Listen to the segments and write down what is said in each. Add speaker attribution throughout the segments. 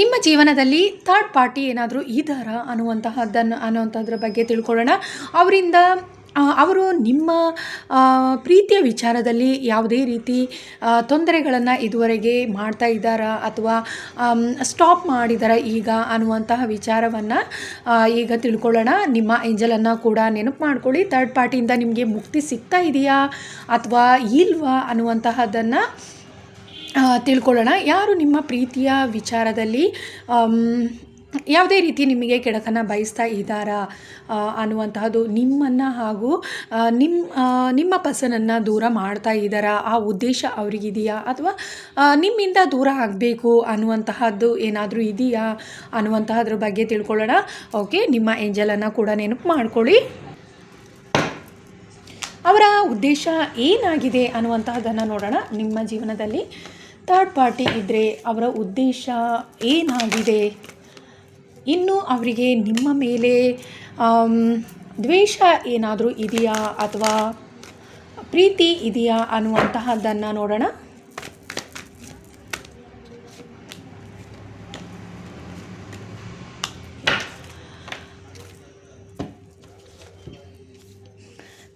Speaker 1: ನಿಮ್ಮ ಜೀವನದಲ್ಲಿ third party ಏನಾದರೂ ಇದ್ದಾರಾ ಅನ್ನುವಂತಹದ್ದನ್ನು ಅನ್ನುವಂಥದ್ರ ಬಗ್ಗೆ ತಿಳ್ಕೊಳ್ಳೋಣ. ಅವರಿಂದ ಅವರು ನಿಮ್ಮ ಪ್ರೀತಿಯ ವಿಚಾರದಲ್ಲಿ ಯಾವುದೇ ರೀತಿ ತೊಂದರೆಗಳನ್ನು ಇದುವರೆಗೆ ಮಾಡ್ತಾ ಇದ್ದಾರಾ ಅಥವಾ ಸ್ಟಾಪ್ ಮಾಡಿದಾರ ಈಗ ಅನ್ನುವಂತಹ ವಿಚಾರವನ್ನು ಈಗ ತಿಳ್ಕೊಳ್ಳೋಣ. ನಿಮ್ಮ ಏಂಜಲನ್ನು ಕೂಡ ನೆನಪು ಮಾಡ್ಕೊಳ್ಳಿ. ಥರ್ಡ್ ಪಾರ್ಟಿಯಿಂದ ನಿಮಗೆ ಮುಕ್ತಿ ಸಿಗ್ತಾ ಇದೆಯಾ ಅಥವಾ ಇಲ್ವಾ ಅನ್ನುವಂತಹದ್ದನ್ನು ತಿಳ್ಕೊಳ್ಳೋಣ. ಯಾರು ನಿಮ್ಮ ಪ್ರೀತಿಯ ವಿಚಾರದಲ್ಲಿ ಯಾವುದೇ ರೀತಿ ನಿಮಗೆ ಕೆಡಕನ ಬಯಸ್ತಾ ಇದ್ದಾರಾ ಅನ್ನುವಂತಹದ್ದು ನಿಮ್ಮನ್ನು ಹಾಗೂ ನಿಮ್ಮ ನಿಮ್ಮ ಪರ್ಸನನ್ನು ದೂರ ಮಾಡ್ತಾ ಇದ್ದಾರಾ, ಆ ಉದ್ದೇಶ ಅವರಿಗಿದೆಯಾ, ಅಥವಾ ನಿಮ್ಮಿಂದ ದೂರ ಆಗಬೇಕು ಅನ್ನುವಂತಹದ್ದು ಏನಾದರೂ ಇದೆಯಾ ಅನ್ನುವಂತಹದ್ರ ಬಗ್ಗೆ ತಿಳ್ಕೊಳ್ಳೋಣ. ಓಕೆ, ನಿಮ್ಮ ಏಂಜಲನ್ನು ಕೂಡ ನೆನಪು ಮಾಡ್ಕೊಳ್ಳಿ. ಅವರ ಉದ್ದೇಶ ಏನಾಗಿದೆ ಅನ್ನುವಂತಹದ್ದನ್ನು ನೋಡೋಣ ನಿಮ್ಮ ಜೀವನದಲ್ಲಿ. ಥರ್ಡ್ ಪಾರ್ಟಿ ಇದ್ದರೆ ಅವರ ಉದ್ದೇಶ ಏನಾಗಿದೆ? ಇನ್ನು ಅವರಿಗೆ ನಿಮ್ಮ ಮೇಲೆ ದ್ವೇಷ ಏನಾದರೂ ಇದೆಯಾ ಅಥವಾ ಪ್ರೀತಿ ಇದೆಯಾ ಅನ್ನುವಂತಹದ್ದನ್ನು ನೋಡೋಣ.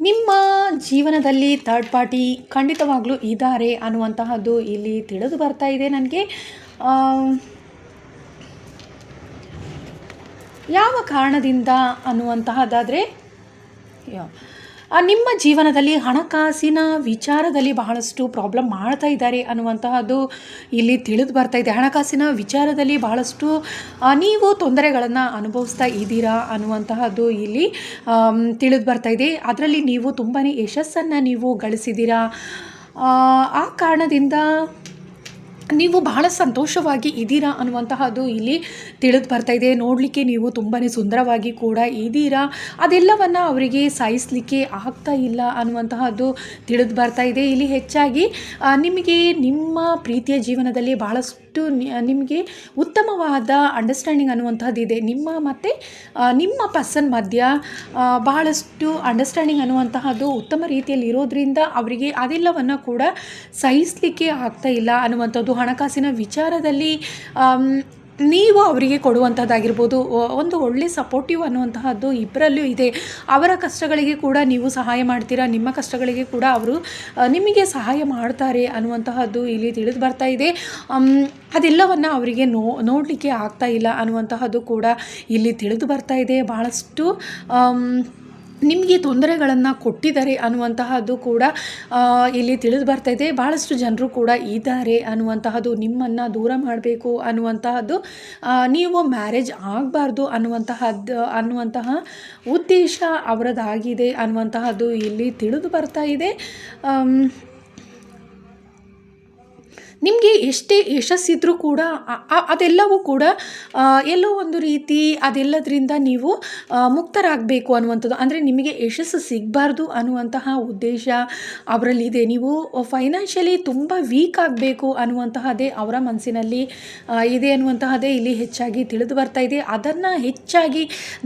Speaker 1: ನಿಮ್ಮ ಜೀವನದಲ್ಲಿ ಥರ್ಡ್ ಪಾರ್ಟಿ ಖಂಡಿತವಾಗ್ಲೂ ಇದ್ದಾರೆ ಅನ್ನುವಂತಹದ್ದು ಇಲ್ಲಿ ತಿಳಿದು ಬರ್ತಾ ಇದೆ ನನಗೆ. ಯಾವ ಕಾರಣದಿಂದ ಅನ್ನುವಂತಹದ್ದಾದರೆ ನಿಮ್ಮ ಜೀವನದಲ್ಲಿ ಹಣಕಾಸಿನ ವಿಚಾರದಲ್ಲಿ ಬಹಳಷ್ಟು ಪ್ರಾಬ್ಲಮ್ ಮಾಡ್ತಾ ಇದ್ದಾರೆ ಅನ್ನುವಂತಹದ್ದು ಇಲ್ಲಿ ತಿಳಿದು ಬರ್ತಾ ಇದೆ. ಹಣಕಾಸಿನ ವಿಚಾರದಲ್ಲಿ ಬಹಳಷ್ಟು ನೀವು ತೊಂದರೆಗಳನ್ನು ಅನುಭವಿಸ್ತಾ ಇದ್ದೀರಾ ಅನ್ನುವಂತಹದ್ದು ಇಲ್ಲಿ ತಿಳಿದು ಬರ್ತಾ ಇದೆ. ಅದರಲ್ಲಿ ನೀವು ತುಂಬಾ ಯಶಸ್ಸನ್ನು ನೀವು ಗಳಿಸಿದ್ದೀರಾ? ಆ, ಕಾರಣದಿಂದ ನೀವು ಬಹಳ ಸಂತೋಷವಾಗಿ ಇದ್ದೀರಾ ಅನ್ನುವಂತಹದ್ದು ಇಲ್ಲಿ ತಿಳಿದು ಬರ್ತಾ ಇದೆ. ನೋಡಲಿಕ್ಕೆ ನೀವು ತುಂಬಾ ಸುಂದರವಾಗಿ ಕೂಡ ಇದ್ದೀರಾ. ಅದೆಲ್ಲವನ್ನು ಅವರಿಗೆ ಸಾಯಿಸಲಿಕ್ಕೆ ಆಗ್ತಾ ಇಲ್ಲ ಅನ್ನುವಂತಹದ್ದು ತಿಳಿದು ಬರ್ತಾ ಇದೆ. ಇಲ್ಲಿ ಹೆಚ್ಚಾಗಿ ನಿಮಗೆ ನಿಮ್ಮ ಪ್ರೀತಿಯ ಜೀವನದಲ್ಲಿ ಬಹಳಷ್ಟು ನಿ- ನಿಮಗೆ ಉತ್ತಮವಾದ ಅಂಡರ್ಸ್ಟ್ಯಾಂಡಿಂಗ್ ಅನ್ನುವಂಥದ್ದು ಇದೆ ನಿಮ್ಮ ಮತ್ತು ನಿಮ್ಮ ಪರ್ಸನ್ ಮಧ್ಯ ಬಹಳಷ್ಟು ಅಂಡರ್ಸ್ಟ್ಯಾಂಡಿಂಗ್ ಅನ್ನುವಂತಹದ್ದು ಉತ್ತಮ ರೀತಿಯಲ್ಲಿ ಇರೋದ್ರಿಂದ ಅವರಿಗೆ ಅದೆಲ್ಲವನ್ನು ಕೂಡ ಸಹಿಸಲಿಕ್ಕೆ ಆಗ್ತಾ ಇಲ್ಲ ಅನ್ನುವಂಥದ್ದು ಹಣಕಾಸಿನ ವಿಚಾರದಲ್ಲಿ ನೀವು ಅವರಿಗೆ ಕೊಡುವಂಥದ್ದಾಗಿರ್ಬೋದು ಒಂದು ಒಳ್ಳೆ ಸಪೋರ್ಟಿವ್ ಅನ್ನುವಂತಹದ್ದು ಇಬ್ಬರಲ್ಲೂ ಇದೆ. ಅವರ ಕಷ್ಟಗಳಿಗೆ ಕೂಡ ನೀವು ಸಹಾಯ ಮಾಡ್ತೀರಾ? ನಿಮ್ಮ ಕಷ್ಟಗಳಿಗೆ ಕೂಡ ಅವರು ನಿಮಗೆ ಸಹಾಯ ಮಾಡ್ತಾರೆ ಅನ್ನುವಂತಹದ್ದು ಇಲ್ಲಿ ತಿಳಿದು ಬರ್ತಾ ಇದೆ. ಅದೆಲ್ಲವನ್ನು ಅವರಿಗೆ ನೋ, ನೋಡಲಿಕ್ಕೆ ಆಗ್ತಾ ಇಲ್ಲ ಅನ್ನುವಂತಹದ್ದು ಕೂಡ ಇಲ್ಲಿ ತಿಳಿದು ಬರ್ತಾ ಇದೆ. ಭಾಳಷ್ಟು ನಿಮಗೆ ತೊಂದರೆಗಳನ್ನು ಕೊಟ್ಟಿದ್ದಾರೆ ಅನ್ನುವಂತಹದ್ದು ಕೂಡ ಇಲ್ಲಿ ತಿಳಿದು ಬರ್ತಾ ಇದೆ. ಭಾಳಷ್ಟು ಜನರು ಕೂಡ ಇದ್ದಾರೆ ಅನ್ನುವಂತಹದ್ದು, ನಿಮ್ಮನ್ನು ದೂರ ಮಾಡಬೇಕು ಅನ್ನುವಂತಹದ್ದು ನೀವು ಮ್ಯಾರೇಜ್ ಆಗಬಾರ್ದು ಅನ್ನುವಂತಹದ್ದು ಅನ್ನುವಂತಹ ಉದ್ದೇಶ ಅವರದ್ದಾಗಿದೆ ಅನ್ನುವಂತಹದ್ದು ಇಲ್ಲಿ ತಿಳಿದು ಬರ್ತಾ ಇದೆ. ನಿಮಗೆ ಎಷ್ಟೇ ಯಶಸ್ಸಿದ್ರೂ ಕೂಡ ಅದೆಲ್ಲವೂ ಕೂಡ ಎಲ್ಲೋ ಒಂದು ರೀತಿ ಅದೆಲ್ಲದರಿಂದ ನೀವು ಮುಕ್ತರಾಗಬೇಕು ಅನ್ನುವಂಥದ್ದು. ಅಂದರೆ ನಿಮಗೆ ಯಶಸ್ಸು ಸಿಗಬಾರ್ದು ಅನ್ನುವಂತಹ ಉದ್ದೇಶ ಅವರಲ್ಲಿದೆ. ನೀವು ಫೈನಾನ್ಷಿಯಲಿ ತುಂಬ ವೀಕ್ ಆಗಬೇಕು ಅನ್ನುವಂತಹದ್ದೇ ಅವರ ಮನಸ್ಸಿನಲ್ಲಿ ಇದೆ ಅನ್ನುವಂತಹದ್ದೇ ಇಲ್ಲಿ ಹೆಚ್ಚಾಗಿ ತಿಳಿದು ಬರ್ತಾ ಇದೆ. ಅದನ್ನು ಹೆಚ್ಚಾಗಿ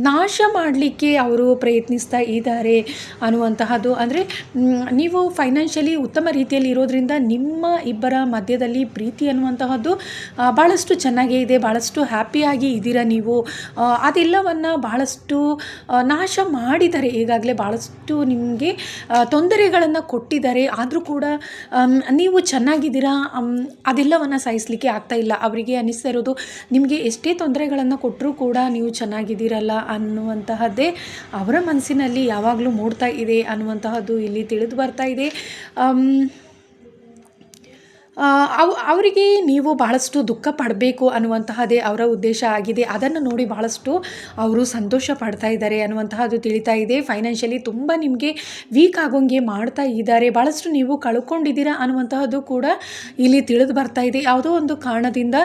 Speaker 1: ನಾಶ ಮಾಡಲಿಕ್ಕೆ ಅವರು ಪ್ರಯತ್ನಿಸ್ತಾ ಇದ್ದಾರೆ ಅನ್ನುವಂತಹದ್ದು. ಅಂದರೆ ನೀವು ಫೈನಾನ್ಷಿಯಲಿ ಉತ್ತಮ ರೀತಿಯಲ್ಲಿ ಇರೋದ್ರಿಂದ ನಿಮ್ಮ ಇಬ್ಬರ ಮಧ್ಯದಲ್ಲಿ ಪ್ರೀತಿ ಅನ್ನುವಂತಹದ್ದು ಭಾಳಷ್ಟು ಚೆನ್ನಾಗೇ ಇದೆ ಭಾಳಷ್ಟು ಹ್ಯಾಪಿಯಾಗಿ ಇದ್ದೀರಾ ನೀವು? ಅದೆಲ್ಲವನ್ನು ಭಾಳಷ್ಟು ನಾಶ ಮಾಡಿದ್ದಾರೆ ಈಗಾಗಲೇ ಭಾಳಷ್ಟು ನಿಮಗೆ ತೊಂದರೆಗಳನ್ನು ಕೊಟ್ಟಿದ್ದಾರೆ, ಆದರೂ ಕೂಡ ನೀವು ಚೆನ್ನಾಗಿದ್ದೀರಾ? ಅದೆಲ್ಲವನ್ನು ಸಹಿಸಲಿಕ್ಕೆ ಆಗ್ತಾ ಇಲ್ಲ. ಅವರಿಗೆ ಅನ್ನಿಸ್ತಾ ಇರೋದು, ನಿಮಗೆ ಎಷ್ಟೇ ತೊಂದರೆಗಳನ್ನು ಕೊಟ್ಟರೂ ಕೂಡ ನೀವು ಚೆನ್ನಾಗಿದ್ದೀರಲ್ಲ ಅನ್ನುವಂತಹದ್ದೇ ಅವರ ಮನಸ್ಸಿನಲ್ಲಿ ಯಾವಾಗಲೂ ಮೂಡ್ತಾ ಇದೆ ಅನ್ನುವಂತಹದ್ದು ಇಲ್ಲಿ ತಿಳಿದು ಬರ್ತಾ ಇದೆ. ಅವ್, ಅವರಿಗೆ ನೀವು ಬಹಳಷ್ಟು ದುಃಖ ಪಡಬೇಕು ಅನ್ನುವಂತಹದ್ದೇ ಅವರ ಉದ್ದೇಶ ಆಗಿದೆ. ಅದನ್ನು ನೋಡಿ ಬಹಳಷ್ಟು ಅವರು ಸಂತೋಷ ಪಡ್ತಾ ಇದ್ದಾರೆ ಅನ್ನುವಂತಹದ್ದು ತಿಳಿತಾ ಇದೆ. ಫೈನಾನ್ಷಿಯಲಿ ತುಂಬ ನಿಮಗೆ ವೀಕ್ ಆಗೋಂಗೆ ಮಾಡ್ತಾ ಇದ್ದಾರೆ. ಭಾಳಷ್ಟು ನೀವು ಕಳ್ಕೊಂಡಿದ್ದೀರಾ ಅನ್ನುವಂತಹದ್ದು ಕೂಡ ಇಲ್ಲಿ ತಿಳಿದು ಬರ್ತಾ ಇದೆ. ಯಾವುದೋ ಒಂದು ಕಾರಣದಿಂದ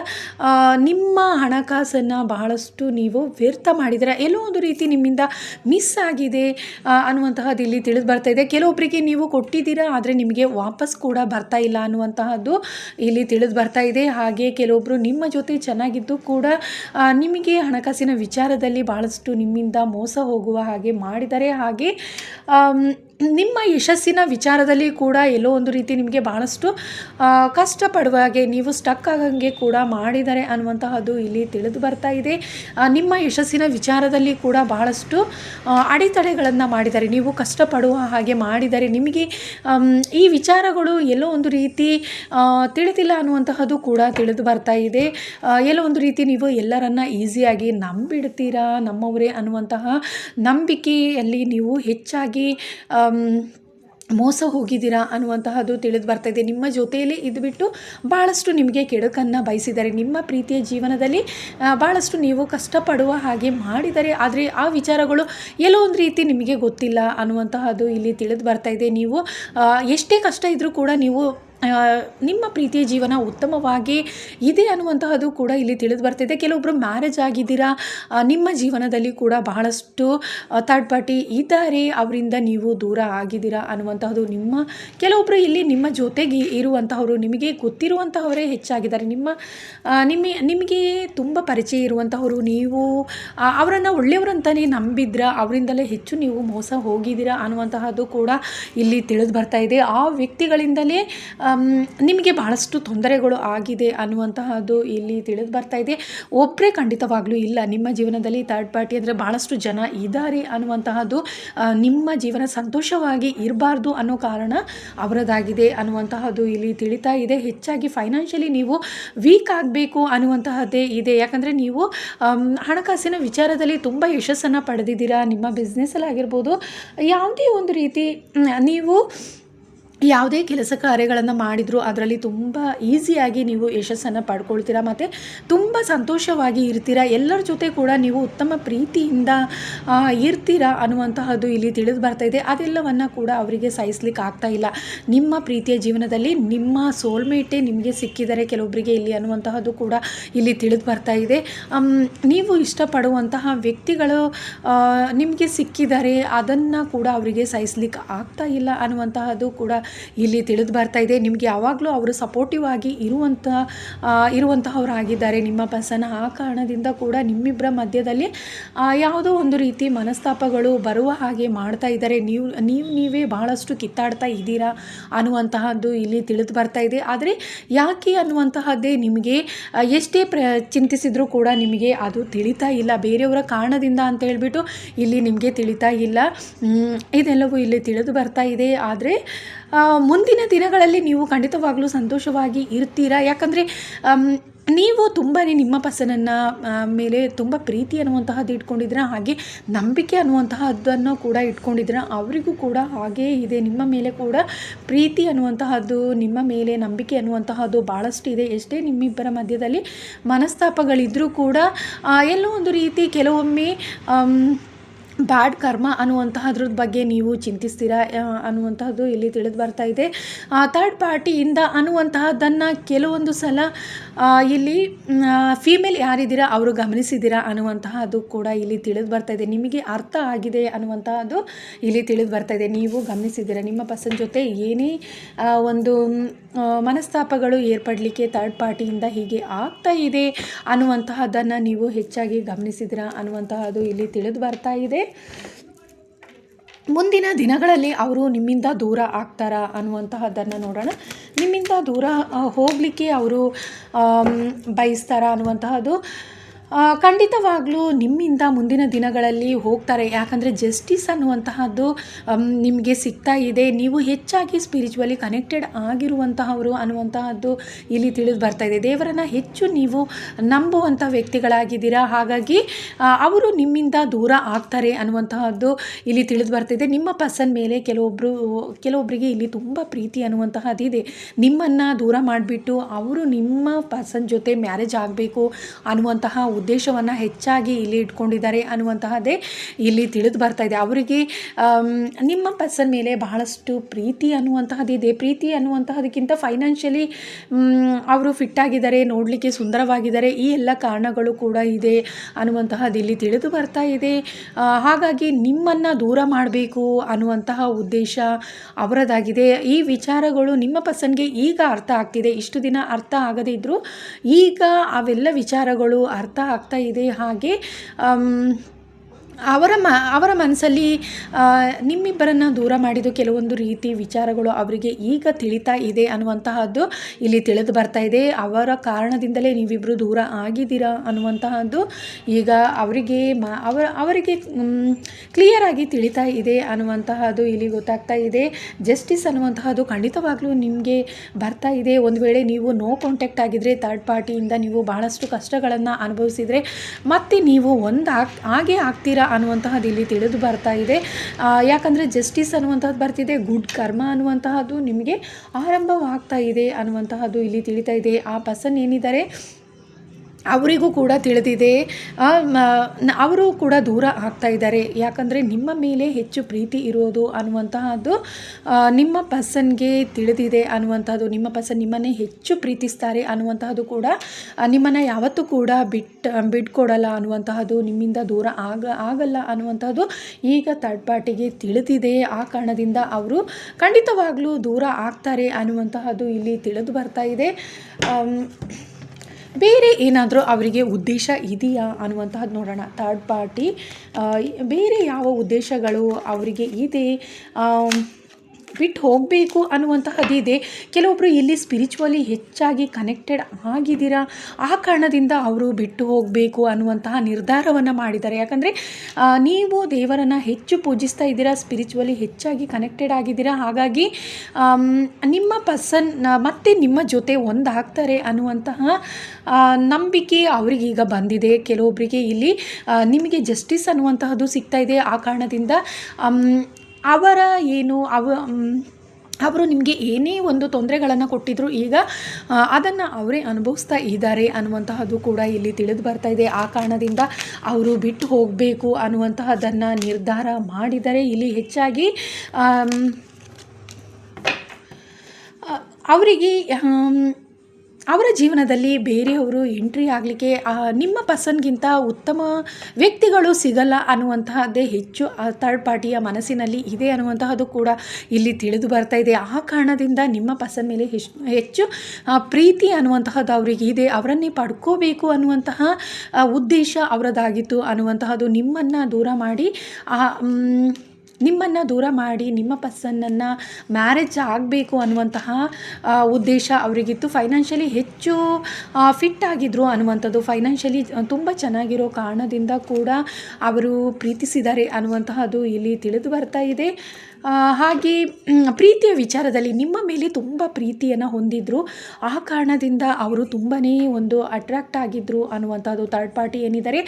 Speaker 1: ನಿಮ್ಮ ಹಣಕಾಸನ್ನು ಬಹಳಷ್ಟು ನೀವು ವ್ಯರ್ಥ ಮಾಡಿದಿರ ಎಲ್ಲೋ ಒಂದು ರೀತಿ ನಿಮ್ಮಿಂದ ಮಿಸ್ ಆಗಿದೆ ಅನ್ನುವಂತಹದ್ದು ಇಲ್ಲಿ ತಿಳಿದು ಬರ್ತಾ ಇದೆ. ಕೆಲವೊಬ್ಬರಿಗೆ ನೀವು ಕೊಟ್ಟಿದ್ದೀರಾ, ಆದರೆ ನಿಮಗೆ ವಾಪಸ್ ಕೂಡ ಬರ್ತಾ ಇಲ್ಲ ಅನ್ನುವಂತಹದ್ದು ಇಲ್ಲಿ ತಿಳಿದು ಬರ್ತಾ ಇದೆ. ಹಾಗೆ ಕೆಲವೊಬ್ಬರು ನಿಮ್ಮ ಜೊತೆ ಚೆನ್ನಾಗಿದ್ದು ಕೂಡ ನಿಮಗೆ ಹಣಕಾಸಿನ ವಿಚಾರದಲ್ಲಿ ಭಾಳಷ್ಟು ನಿಮ್ಮಿಂದ ಮೋಸ ಹೋಗುವ ಹಾಗೆ ಮಾಡಿದ್ದಾರೆ ಹಾಗೆ ನಿಮ್ಮ ಯಶಸ್ಸಿನ ವಿಚಾರದಲ್ಲಿ ಕೂಡ ಎಲ್ಲೋ ಒಂದು ರೀತಿ ನಿಮಗೆ ಭಾಳಷ್ಟು ಕಷ್ಟಪಡುವ ಹಾಗೆ ನೀವು ಸ್ಟಕ್ ಆಗಂಗೆ ಕೂಡ ಮಾಡಿದ್ದಾರೆ ಅನ್ನುವಂತಹದ್ದು ಇಲ್ಲಿ ತಿಳಿದು ಬರ್ತಾ ಇದೆ. ನಿಮ್ಮ ಯಶಸ್ಸಿನ ವಿಚಾರದಲ್ಲಿ ಕೂಡ ಬಹಳಷ್ಟು ಅಡೆತಡೆಗಳನ್ನು ಮಾಡಿದ್ದಾರೆ ನೀವು ಕಷ್ಟಪಡುವ ಹಾಗೆ ಮಾಡಿದರೆ ನಿಮಗೆ ಈ ವಿಚಾರಗಳು ಎಲ್ಲೋ ಒಂದು ರೀತಿ ತಿಳಿದಿಲ್ಲ ಅನ್ನುವಂತಹದ್ದು ಕೂಡ ತಿಳಿದು ಬರ್ತಾ ಇದೆ. ಎಲ್ಲೋ ಒಂದು ರೀತಿ ನೀವು ಎಲ್ಲರನ್ನ ಈಸಿಯಾಗಿ ನಂಬಿಡ್ತೀರಾ, ನಮ್ಮವರೇ ಅನ್ನುವಂತಹ ನಂಬಿಕೆಯಲ್ಲಿ ನೀವು ಹೆಚ್ಚಾಗಿ ಮೋಸ ಹೋಗಿದ್ದೀರಾ ಅನ್ನುವಂತಹದ್ದು ತಿಳಿದು ಬರ್ತಾ ಇದೆ. ನಿಮ್ಮ ಜೊತೆಯಲ್ಲಿ ಇದ್ಬಿಟ್ಟು ಭಾಳಷ್ಟು ನಿಮಗೆ ಕೆಡುಕನ್ನು ಬಯಸಿದ್ದಾರೆ. ನಿಮ್ಮ ಪ್ರೀತಿಯ ಜೀವನದಲ್ಲಿ ಭಾಳಷ್ಟು ನೀವು ಕಷ್ಟಪಡುವ ಹಾಗೆ ಮಾಡಿದರೆ, ಆದರೆ ಆ ವಿಚಾರಗಳು ಎಲ್ಲೋ ಒಂದು ರೀತಿ ನಿಮಗೆ ಗೊತ್ತಿಲ್ಲ ಅನ್ನುವಂತಹದ್ದು ಇಲ್ಲಿ ತಿಳಿದು ಬರ್ತಾ ಇದೆ. ನೀವು ಎಷ್ಟೇ ಕಷ್ಟ ಇದ್ದರೂ ಕೂಡ ನೀವು ನಿಮ್ಮ ಪ್ರೀತಿಯ ಜೀವನ ಉತ್ತಮವಾಗಿ ಇದೆ ಅನ್ನುವಂತಹದ್ದು ಕೂಡ ಇಲ್ಲಿ ತಿಳಿದು ಬರ್ತಿದೆ. ಕೆಲವೊಬ್ಬರು ಮ್ಯಾರೇಜ್ ಆಗಿದ್ದೀರಾ? ನಿಮ್ಮ ಜೀವನದಲ್ಲಿ ಕೂಡ ಬಹಳಷ್ಟು ಥರ್ಡ್ ಪಾರ್ಟಿ ಇದ್ದಾರೆ. ಅವರಿಂದ ನೀವು ದೂರ ಆಗಿದ್ದೀರಾ ಅನ್ನುವಂತಹದ್ದು ನಿಮ್ಮ ಕೆಲವೊಬ್ಬರು ಇಲ್ಲಿ ನಿಮ್ಮ ಜೊತೆಗೆ ಇರುವಂತಹವರು ನಿಮಗೆ ಗೊತ್ತಿರುವಂತಹವರೇ ಹೆಚ್ಚಾಗಿದ್ದಾರೆ. ನಿಮ್ಮ ನಿಮ್ಮ ನಿಮಗೆ ತುಂಬ ಪರಿಚಯ ಇರುವಂತಹವರು ನೀವು ಅವರನ್ನು ಒಳ್ಳೆಯವರಂತಲೇ ನಂಬಿದ್ರ ಅವರಿಂದಲೇ ಹೆಚ್ಚು ನೀವು ಮೋಸ ಹೋಗಿದ್ದೀರಾ ಅನ್ನುವಂತಹದ್ದು ಕೂಡ ಇಲ್ಲಿ ತಿಳಿದು ಬರ್ತಾ ಇದೆ. ಆ ವ್ಯಕ್ತಿಗಳಿಂದಲೇ ನಿಮಗೆ ಬಹಳಷ್ಟು ತೊಂದರೆಗಳು ಆಗಿದೆ ಅನ್ನುವಂತಹದ್ದು ಇಲ್ಲಿ ತಿಳಿದು ಬರ್ತಾ ಇದೆ. ಒಬ್ಬರೇ ಖಂಡಿತವಾಗ್ಲೂ ಇಲ್ಲ. ನಿಮ್ಮ ಜೀವನದಲ್ಲಿ ಥರ್ಡ್ ಪಾರ್ಟಿ ಅಂದರೆ ಬಹಳಷ್ಟು ಜನ ಇದ್ದಾರೆ ಅನ್ನುವಂತಹದ್ದು ನಿಮ್ಮ ಜೀವನ ಸಂತೋಷವಾಗಿ ಇರಬಾರ್ದು ಅನ್ನೋ ಕಾರಣ ಅವರದಾಗಿದೆ ಅನ್ನುವಂತಹದ್ದು ಇಲ್ಲಿ ತಿಳಿತಾ ಇದೆ. ಹೆಚ್ಚಾಗಿ ಫೈನಾನ್ಷಿಯಲಿ ನೀವು ವೀಕ್ ಆಗಬೇಕು ಅನ್ನುವಂತಹದ್ದೇ ಇದೆ. ಯಾಕಂದರೆ ನೀವು ಹಣಕಾಸಿನ ವಿಚಾರದಲ್ಲಿ ತುಂಬ ಯಶಸ್ಸನ್ನು ಪಡೆದಿದ್ದೀರಾ. ನಿಮ್ಮ ಬಿಸ್ನೆಸ್ಸಲ್ಲಿ ಆಗಿರ್ಬೋದು ಯಾವುದೇ ಒಂದು ರೀತಿ ನೀವು ಯಾವುದೇ ಕೆಲಸ ಕಾರ್ಯಗಳನ್ನು ಮಾಡಿದರೂ, ಅದರಲ್ಲಿ ತುಂಬ ಈಸಿಯಾಗಿ ನೀವು ಯಶಸ್ಸನ್ನು ಪಡ್ಕೊಳ್ತೀರಾ ಮತ್ತು ತುಂಬ ಸಂತೋಷವಾಗಿ ಇರ್ತೀರಾ, ಎಲ್ಲರ ಜೊತೆ ಕೂಡ ನೀವು ಉತ್ತಮ ಪ್ರೀತಿಯಿಂದ ಇರ್ತೀರಾ ಅನ್ನುವಂತಹದ್ದು ಇಲ್ಲಿ ತಿಳಿದು ಬರ್ತಾ ಇದೆ. ಅದೆಲ್ಲವನ್ನು ಕೂಡ ಅವರಿಗೆ ಸಹಿಸ್ಲಿಕ್ಕೆ ಆಗ್ತಾ ಇಲ್ಲ. ನಿಮ್ಮ ಪ್ರೀತಿಯ ಜೀವನದಲ್ಲಿ ನಿಮ್ಮ ಸೋಲ್ಮೇಟೇ ನಿಮಗೆ ಸಿಕ್ಕಿದರೆ ಕೆಲವೊಬ್ಬರಿಗೆ ಇಲ್ಲಿ ಅನ್ನುವಂತಹದ್ದು ಕೂಡ ಇಲ್ಲಿ ತಿಳಿದು ಬರ್ತಾ ಇದೆ. ನೀವು ಇಷ್ಟಪಡುವಂತಹ ವ್ಯಕ್ತಿಗಳು ನಿಮಗೆ ಸಿಕ್ಕಿದರೆ ಅದನ್ನು ಕೂಡ ಅವರಿಗೆ ಸಹಿಸ್ಲಿಕ್ಕೆ ಆಗ್ತಾ ಇಲ್ಲ ಅನ್ನುವಂತಹದ್ದು ಕೂಡ ಇಲ್ಲಿ ತಿಳಿದು ಬರ್ತಾ ಇದೆ. ನಿಮಗೆ ಯಾವಾಗಲೂ ಅವರು ಸಪೋರ್ಟಿವ್ ಆಗಿ ಇರುವಂಥ ಇರುವಂತಹವ್ರು ಆಗಿದ್ದಾರೆ ನಿಮ್ಮ ಪರ್ಸನ್ ಆ ಕಾರಣದಿಂದ ಕೂಡ ನಿಮ್ಮಿಬ್ಬರ ಮಧ್ಯದಲ್ಲಿ ಯಾವುದೋ ಒಂದು ರೀತಿ ಮನಸ್ತಾಪಗಳು ಬರುವ ಹಾಗೆ ಮಾಡ್ತಾ ಇದ್ದಾರೆ. ನೀವು ನೀವು, ನೀವೇ ಬಹಳಷ್ಟು ಕಿತ್ತಾಡ್ತಾ ಇದ್ದೀರಾ ಅನ್ನುವಂತಹದ್ದು ಇಲ್ಲಿ ತಿಳಿದು ಬರ್ತಾ ಇದೆ. ಆದರೆ ಯಾಕೆ ಅನ್ನುವಂತಹದ್ದೇ ನಿಮಗೆ ಎಷ್ಟೇ ಪ್ರ, ಚಿಂತಿಸಿದರೂ ಕೂಡ ನಿಮಗೆ ಅದು ತಿಳಿತಾ ಇಲ್ಲ. ಬೇರೆಯವರ ಕಾರಣದಿಂದ ಅಂತ ಹೇಳಿಬಿಟ್ಟು ಇಲ್ಲಿ ನಿಮಗೆ ತಿಳಿತಾ ಇಲ್ಲ. ಇದೆಲ್ಲವೂ ಇಲ್ಲಿ ತಿಳಿದು ಬರ್ತಾ ಇದೆ. ಆದರೆ ಮುಂದಿನ ದಿನಗಳಲ್ಲಿ ನೀವು ಖಂಡಿತವಾಗ್ಲೂ ಸಂತೋಷವಾಗಿ ಇರ್ತೀರಾ? ಯಾಕಂದರೆ ನೀವು ತುಂಬಾ ನಿಮ್ಮ ಪಸನನ್ನು ಮೇಲೆ ತುಂಬ ಪ್ರೀತಿ ಅನ್ನುವಂತಹದ್ದು ಇಟ್ಕೊಂಡಿದ್ದೀರ? ಹಾಗೆ ನಂಬಿಕೆ ಅನ್ನುವಂತಹದ್ದನ್ನು ಕೂಡ ಇಟ್ಕೊಂಡಿದ್ದೀರ? ಅವರಿಗೂ ಕೂಡ ಹಾಗೇ ಇದೆ. ನಿಮ್ಮ ಮೇಲೆ ಕೂಡ ಪ್ರೀತಿ ಅನ್ನುವಂತಹದ್ದು, ನಿಮ್ಮ ಮೇಲೆ ನಂಬಿಕೆ ಅನ್ನುವಂತಹದ್ದು ಭಾಳಷ್ಟು ಇದೆ. ಎಷ್ಟೇ ನಿಮ್ಮಿಬ್ಬರ ಮಧ್ಯದಲ್ಲಿ ಮನಸ್ತಾಪಗಳಿದ್ದರೂ ಕೂಡ ಎಲ್ಲೋ ಒಂದು ರೀತಿ ಕೆಲವೊಮ್ಮೆ ಬ್ಯಾಡ್ ಕರ್ಮ ಅನ್ನುವಂತಹದ್ರ ಬಗ್ಗೆ ನೀವು ಚಿಂತಿಸ್ತೀರಾ ಆ, ಅನ್ನುವಂತಹದ್ದು ಇಲ್ಲಿ ತಿಳಿದು ಬರ್ತಾ ಇದೆ. ಥರ್ಡ್ ಪಾರ್ಟಿಯಿಂದ ಅನ್ನುವಂತಹದ್ದನ್ನು ಕೆಲವೊಂದು ಸಲ ಆ, ಇಲ್ಲಿ ಫೀಮೇಲ್ ಯಾರಿದ್ದೀರಾ, ಅವರು ಗಮನಿಸಿದ್ದೀರಾ ಅನ್ನುವಂತಹದ್ದು ಕೂಡ ಇಲ್ಲಿ ತಿಳಿದು ಬರ್ತಾ ಇದೆ. ನಿಮಗೆ ಅರ್ಥ ಆಗಿದೆ ಅನ್ನುವಂತಹದ್ದು ಇಲ್ಲಿ ತಿಳಿದು ಬರ್ತಾ ಇದೆ. ನೀವು ಗಮನಿಸಿದ್ದೀರಾ, ನಿಮ್ಮ ಪರ್ಸನ್ ಜೊತೆ ಏನೇ ಒಂದು ಮನಸ್ತಾಪಗಳು ಏರ್ಪಡಲಿಕ್ಕೆ ಥರ್ಡ್ ಪಾರ್ಟಿಯಿಂದ ಹೀಗೆ ಆಗ್ತಾ ಇದೆ ಅನ್ನುವಂತಹದ್ದನ್ನು ನೀವು ಹೆಚ್ಚಾಗಿ ಗಮನಿಸಿದ್ದೀರಾ ಅನ್ನುವಂತಹದ್ದು ಇಲ್ಲಿ ತಿಳಿದು ಬರ್ತಾ ಇದೆ. ಮುಂದಿನ ದಿನಗಳಲ್ಲಿ ಅವರು ನಿಮ್ಮಿಂದ ದೂರ ಆಗ್ತಾರಾ ಅನ್ನುವಂತಹದ್ದನ್ನು ನೋಡೋಣ. ನಿಮ್ಮಿಂದ ದೂರ ಹೋಗಲಿಕ್ಕೆ ಅವರು ಬಯಸ್ತಾರ ಅನ್ನುವಂತಹದ್ದು ಖಂಡಿತವಾಗ್ಲೂ ನಿಮ್ಮಿಂದ ಮುಂದಿನ ದಿನಗಳಲ್ಲಿ ಹೋಗ್ತಾರೆ. ಯಾಕಂದರೆ ಜಸ್ಟಿಸ್ ಅನ್ನುವಂತಹದ್ದು ನಿಮಗೆ ಸಿಗ್ತಾ ಇದೆ. ನೀವು ಹೆಚ್ಚಾಗಿ ಸ್ಪಿರಿಚುವಲಿ ಕನೆಕ್ಟೆಡ್ ಆಗಿರುವಂತಹವರು ಅನ್ನುವಂತಹದ್ದು ಇಲ್ಲಿ ತಿಳಿದು ಬರ್ತಾ ಇದೆ. ದೇವರನ್ನು ಹೆಚ್ಚು ನೀವು ನಂಬುವಂಥ ವ್ಯಕ್ತಿಗಳಾಗಿದ್ದೀರಾ? ಹಾಗಾಗಿ ಅವರು ನಿಮ್ಮಿಂದ ದೂರ ಆಗ್ತಾರೆ ಅನ್ನುವಂತಹದ್ದು ಇಲ್ಲಿ ತಿಳಿದು ಬರ್ತಿದೆ ನಿಮ್ಮ ಪರ್ಸನ್ ಮೇಲೆ ಕೆಲವೊಬ್ಬರು ಕೆಲವೊಬ್ಬರಿಗೆ ಇಲ್ಲಿ ತುಂಬ ಪ್ರೀತಿ ಅನ್ನುವಂತಹದ್ದಿದೆ. ನಿಮ್ಮನ್ನು ದೂರ ಮಾಡಿಬಿಟ್ಟು ಅವರು ನಿಮ್ಮ ಪರ್ಸನ್ ಜೊತೆ ಮ್ಯಾರೇಜ್ ಆಗಬೇಕು ಅನ್ನುವಂತಹ ಉದ್ದೇಶವನ್ನು ಹೆಚ್ಚಾಗಿ ಇಲ್ಲಿ ಇಟ್ಕೊಂಡಿದ್ದಾರೆ ಅನ್ನುವಂತಹದ್ದೇ ಇಲ್ಲಿ ತಿಳಿದು ಬರ್ತಾ ಇದೆ. ಅವರಿಗೆ ನಿಮ್ಮ ಪರ್ಸನ್ ಮೇಲೆ ಬಹಳಷ್ಟು ಪ್ರೀತಿ ಅನ್ನುವಂತಹದ್ದಿದೆ ಪ್ರೀತಿ ಅನ್ನುವಂತಹದಕ್ಕಿಂತ ಫೈನಾನ್ಷಿಯಲಿ ಅವರು ಫಿಟ್ ಆಗಿದ್ದಾರೆ, ನೋಡಲಿಕ್ಕೆ ಸುಂದರವಾಗಿದ್ದಾರೆ. ಈ ಎಲ್ಲ ಕಾರಣಗಳು ಕೂಡ ಇದೆ ಅನ್ನುವಂತಹದ್ದು ಇಲ್ಲಿ ತಿಳಿದು ಬರ್ತಾ ಇದೆ. ಹಾಗಾಗಿ ನಿಮ್ಮನ್ನು ದೂರ ಮಾಡಬೇಕು ಅನ್ನುವಂತಹ ಉದ್ದೇಶ ಅವರದಾಗಿದೆ. ಈ ವಿಚಾರಗಳು ನಿಮ್ಮ ಪರ್ಸನ್ಗೆ ಈಗ ಅರ್ಥ ಆಗ್ತಿದೆ. ಇಷ್ಟು ದಿನ ಅರ್ಥ ಆಗದೇ ಇದ್ದರೂ ಈಗ ಅವೆಲ್ಲ ವಿಚಾರಗಳು ಅರ್ಥ ಆಗ್ತಾ ಇದೆ ಹಾಗೆ ಅವರ ಮ, ಅವರ ಮನಸ್ಸಲ್ಲಿ ನಿಮ್ಮಿಬ್ಬರನ್ನು ದೂರ ಮಾಡಿದ್ದು ಕೆಲವೊಂದು ರೀತಿ ವಿಚಾರಗಳು ಅವರಿಗೆ ಈಗ ತಿಳಿತಾ ಇದೆ ಅನ್ನುವಂತಹದ್ದು ಇಲ್ಲಿ ತಿಳಿದು ಬರ್ತಾ ಇದೆ. ಅವರ ಕಾರಣದಿಂದಲೇ ನೀವಿಬ್ಬರು ದೂರ ಆಗಿದ್ದೀರಾ ಅನ್ನುವಂತಹದ್ದು ಈಗ ಅವರಿಗೆ ಮ ಅವರ ಅವರಿಗೆ ಕ್ಲಿಯರ್ ಆಗಿ ತಿಳಿತಾ ಇದೆ ಅನ್ನುವಂತಹದ್ದು ಇಲ್ಲಿ ಗೊತ್ತಾಗ್ತಾ ಇದೆ. ಜಸ್ಟಿಸ್ ಅನ್ನುವಂತಹದ್ದು ಖಂಡಿತವಾಗಲೂ ನಿಮಗೆ ಬರ್ತಾ ಇದೆ. ಒಂದು ವೇಳೆ ನೀವು ನೋ ಕಾಂಟ್ಯಾಕ್ಟ್ ಆಗಿದ್ದರೆ ಥರ್ಡ್ ಪಾರ್ಟಿಯಿಂದ ನೀವು ಬಹಳಷ್ಟು ಕಷ್ಟಗಳನ್ನು ಅನುಭವಿಸಿದರೆ ಮತ್ತೆ ನೀವು ಒಂದು ಹಾಗೆ ಆಗ್ತೀರಾ ಅನ್ನುವಂತಹದ್ದು ಇಲ್ಲಿ ತಿಳಿದು ಬರ್ತಾ ಇದೆ. ಯಾಕಂದರೆ ಜಸ್ಟಿಸ್ ಅನ್ನುವಂಥದ್ದು ಬರ್ತಿದೆ ಗುಡ್ ಕರ್ಮ ಅನ್ನುವಂತಹದ್ದು ನಿಮಗೆ ಆರಂಭವಾಗ್ತಾ ಇದೆ ಅನ್ನುವಂತಹದ್ದು ಇಲ್ಲಿ ತಿಳಿತಾ ಇದೆ. ಆ ಪರ್ಸನ್ ಏನಿದ್ದಾರೆ? ಅವರಿಗೂ ಕೂಡ ತಿಳಿದಿದೆ. ಅವರು ಕೂಡ ದೂರ ಆಗ್ತಾ ಇದ್ದಾರೆ. ಯಾಕಂದರೆ ನಿಮ್ಮ ಮೇಲೆ ಹೆಚ್ಚು ಪ್ರೀತಿ ಇರೋದು ಅನ್ನುವಂತಹದ್ದು ನಿಮ್ಮ ಪರ್ಸನ್ಗೆ ತಿಳಿದಿದೆ ಅನ್ನುವಂಥದ್ದು ನಿಮ್ಮ ಪರ್ಸನ್ ನಿಮ್ಮನ್ನೇ ಹೆಚ್ಚು ಪ್ರೀತಿಸ್ತಾರೆ ಅನ್ನುವಂತಹದ್ದು ಕೂಡ ನಿಮ್ಮನ್ನು ಯಾವತ್ತೂ ಕೂಡ ಬಿಟ್ಟು, ಬಿಟ್ಕೊಡಲ್ಲ ಅನ್ನುವಂತಹದ್ದು, ನಿಮ್ಮಿಂದ ದೂರ ಆಗ, ಆಗಲ್ಲ ಅನ್ನುವಂಥದ್ದು ಈಗ ಥರ್ಡ್ ಪಾರ್ಟಿಗೆ ತಿಳಿದಿದೆ. ಆ ಕಾರಣದಿಂದ ಅವರು ಖಂಡಿತವಾಗ್ಲೂ ದೂರ ಆಗ್ತಾರೆ ಅನ್ನುವಂತಹದ್ದು ಇಲ್ಲಿ ತಿಳಿದು ಬರ್ತಾ ಇದೆ. ಬೇರೆ ಏನಾದರೂ ಅವರಿಗೆ ಉದ್ದೇಶ ಇದೆಯಾ ಅನ್ನುವಂತಹದ್ದು ನೋಡೋಣ. ಥರ್ಡ್ ಪಾರ್ಟಿ ಬೇರೆ ಯಾವ ಉದ್ದೇಶಗಳು ಅವರಿಗೆ ಇದೆ? ಬಿಟ್ಟು ಹೋಗಬೇಕು ಅನ್ನುವಂತಹದ್ದಿದೆ. ಕೆಲವೊಬ್ಬರು ಇಲ್ಲಿ ಸ್ಪಿರಿಚುವಲಿ ಹೆಚ್ಚಾಗಿ ಕನೆಕ್ಟೆಡ್ ಆಗಿದ್ದೀರಾ? ಆ ಕಾರಣದಿಂದ ಅವರು ಬಿಟ್ಟು ಹೋಗಬೇಕು ಅನ್ನುವಂತಹ ನಿರ್ಧಾರವನ್ನು ಮಾಡಿದ್ದಾರೆ. ಯಾಕಂದರೆ ನೀವು ದೇವರನ್ನು ಹೆಚ್ಚು ಪೂಜಿಸ್ತಾ ಇದ್ದೀರಾ ಸ್ಪಿರಿಚುವಲಿ ಹೆಚ್ಚಾಗಿ ಕನೆಕ್ಟೆಡ್ ಆಗಿದ್ದೀರಾ. ಹಾಗಾಗಿ ನಿಮ್ಮ ಪರ್ಸನ್ ಮತ್ತೆ ನಿಮ್ಮ ಜೊತೆ ಒಂದಾಗ್ತಾರೆ ಅನ್ನುವಂತಹ ನಂಬಿಕೆ ಅವರಿಗೀಗ ಬಂದಿದೆ. ಕೆಲವೊಬ್ಬರಿಗೆ ಇಲ್ಲಿ ನಿಮಗೆ ಜಸ್ಟಿಸ್ ಅನ್ನುವಂತಹದ್ದು ಸಿಗ್ತಾ ಇದೆ. ಆ ಕಾರಣದಿಂದ ಅವರ ಏನು ಅವ ಅವರು ನಿಮಗೆ ಏನೇ ಒಂದು ತೊಂದರೆಗಳನ್ನು ಕೊಟ್ಟಿದ್ರು ಈಗ ಅದನ್ನು ಅವರೇ ಅನುಭವಿಸ್ತಾ ಇದ್ದಾರೆ ಅನ್ನುವಂತಹದ್ದು ಕೂಡ ಇಲ್ಲಿ ತಿಳಿದು ಬರ್ತಾ ಇದೆ. ಆ ಕಾರಣದಿಂದ ಅವರು ಬಿಟ್ಟು ಹೋಗಬೇಕು ಅನ್ನುವಂತಹದ್ದನ್ನು ನಿರ್ಧಾರ ಮಾಡಿದರೆ ಇಲ್ಲಿ ಹೆಚ್ಚಾಗಿ ಅವರಿಗೆ ಅವರ ಜೀವನದಲ್ಲಿ ಬೇರೆಯವರು ಎಂಟ್ರಿ ಆಗಲಿಕ್ಕೆ ನಿಮ್ಮ ಪರ್ಸನ್ಗಿಂತ ಉತ್ತಮ ವ್ಯಕ್ತಿಗಳು ಸಿಗಲ್ಲ ಅನ್ನುವಂತಹದ್ದೇ ಹೆಚ್ಚು ಥರ್ಡ್ ಪಾರ್ಟಿಯ ಮನಸ್ಸಿನಲ್ಲಿ ಇದೆ ಅನ್ನುವಂತಹದ್ದು ಕೂಡ ಇಲ್ಲಿ ತಿಳಿದು ಬರ್ತಾ ಇದೆ. ಆ ಕಾರಣದಿಂದ ನಿಮ್ಮ ಪರ್ಸನ್ ಮೇಲೆ ಹೆಚ್ಚು ಪ್ರೀತಿ ಅನ್ನುವಂತಹದ್ದು ಅವರಿಗೆ ಇದೆ. ಅವರನ್ನೇ ಪಡ್ಕೋಬೇಕು ಅನ್ನುವಂತಹ ಉದ್ದೇಶ ಅವರದಾಗಿತ್ತು ಅನ್ನುವಂತಹದ್ದು ನಿಮ್ಮನ್ನು ದೂರ ಮಾಡಿ, ಆ ನಿಮ್ಮನ್ನು ದೂರ ಮಾಡಿ, ನಿಮ್ಮ ಪರ್ಸನ್ನನ್ನು ಮ್ಯಾರೇಜ್ ಆಗಬೇಕು ಅನ್ನುವಂತಹ ಉದ್ದೇಶ ಅವರಿಗಿತ್ತು. ಫೈನಾನ್ಷಿಯಲಿ ಹೆಚ್ಚು ಫಿಟ್ ಆಗಿದ್ರು ಅನ್ನುವಂಥದ್ದು. ಫೈನಾನ್ಷಿಯಲಿ ತುಂಬ ಚೆನ್ನಾಗಿರೋ ಕಾರಣದಿಂದ ಕೂಡ ಅವರು ಪ್ರೀತಿಸಿದ್ದಾರೆ ಅನ್ನುವಂತಹದ್ದು ಇಲ್ಲಿ ತಿಳಿದು ಬರ್ತಾ ಇದೆ. ಹಾಗೆ ಪ್ರೀತಿಯ ವಿಚಾರದಲ್ಲಿ ನಿಮ್ಮ ಮೇಲೆ ತುಂಬ ಪ್ರೀತಿಯನ್ನು ಹೊಂದಿದ್ರು. ಆ ಕಾರಣದಿಂದ ಅವರು ತುಂಬಾ ಒಂದು ಅಟ್ರಾಕ್ಟ್ ಆಗಿದ್ದರು ಅನ್ನುವಂಥದ್ದು ಥರ್ಡ್ ಪಾರ್ಟಿ ಏನಿದ್ದಾರೆ,